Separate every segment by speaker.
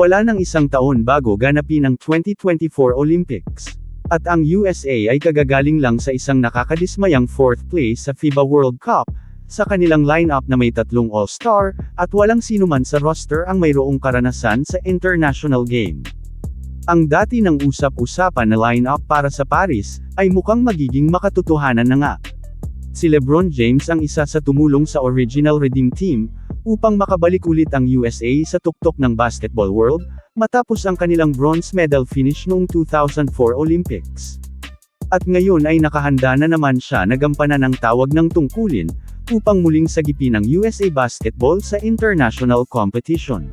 Speaker 1: Wala nang isang taon bago ganapin ang 2024 Olympics. At ang USA ay kagagaling lang sa isang nakakadismayang fourth place sa FIBA World Cup, sa kanilang lineup na may tatlong All-Star, at walang sinuman sa roster ang mayroong karanasan sa international game. Ang dati ng usap-usapan na lineup para sa Paris, ay mukhang magiging makatotohanan na nga. Si LeBron James ang isa sa tumulong sa original Redeem Team, upang makabalik ulit ang USA sa tuktok ng basketball world, matapos ang kanilang bronze medal finish noong 2004 Olympics. At ngayon ay nakahanda na naman siya na gampanan ang tawag ng tungkulin, upang muling sagipin ang USA basketball sa international competition.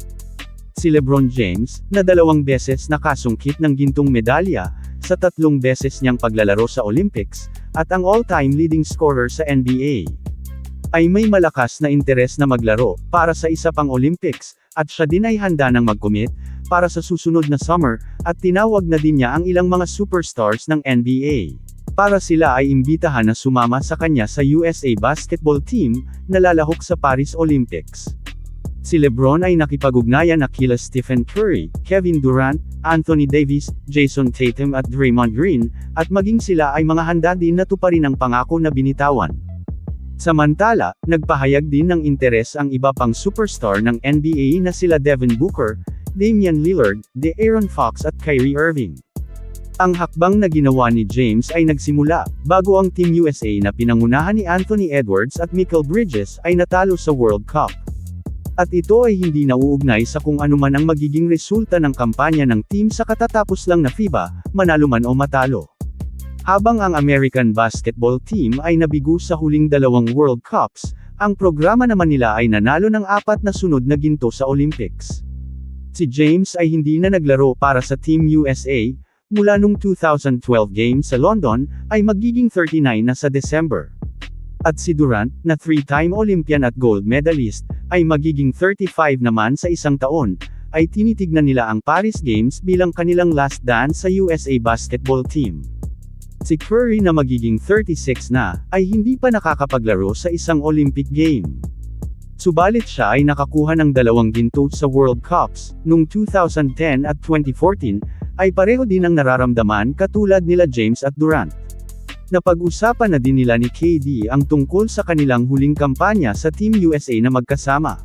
Speaker 1: Si LeBron James, na dalawang beses nakasungkit ng gintong medalya, sa tatlong beses niyang paglalaro sa Olympics, at ang all-time leading scorer sa NBA, ay may malakas na interes na maglaro, para sa isa pang Olympics, at siya din ay handa ng mag-commit, para sa susunod na summer, at tinawag na din niya ang ilang mga superstars ng NBA. Para sila ay imbitahan na sumama sa kanya sa USA basketball team, na lalahok sa Paris Olympics. Si Lebron ay nakipag-ugnayan na kila Stephen Curry, Kevin Durant, Anthony Davis, Jason Tatum at Draymond Green, at maging sila ay mga handa din na tuparin ang pangako na binitawan. Samantala, nagpahayag din ng interes ang iba pang superstar ng NBA na sila Devin Booker, Damian Lillard, DeAaron Fox at Kyrie Irving. Ang hakbang na ginawa ni James ay nagsimula, bago ang Team USA na pinangunahan ni Anthony Edwards at Michael Bridges ay natalo sa World Cup. At ito ay hindi nauugnay sa kung anuman ang magiging resulta ng kampanya ng team sa katatapos lang na FIBA, manalo man o matalo. Habang ang American basketball team ay nabigo sa huling dalawang World Cups, ang programa naman nila ay nanalo ng apat na sunod na ginto sa Olympics. Si James ay hindi na naglaro para sa Team USA, mula nung 2012 game sa London, ay magiging 39 na sa December. At si Durant, na three-time Olympian at gold medalist, ay magiging 35 naman sa isang taon, ay tinitignan nila ang Paris Games bilang kanilang last dance sa USA basketball team. Si Curry na magiging 36 na, ay hindi pa nakakapaglaro sa isang Olympic game. Subalit siya ay nakakuha ng dalawang ginto sa World Cups, noong 2010 at 2014, ay pareho din ang nararamdaman katulad nila James at Durant. Napag-usapan na din nila ni KD ang tungkol sa kanilang huling kampanya sa Team USA na magkasama.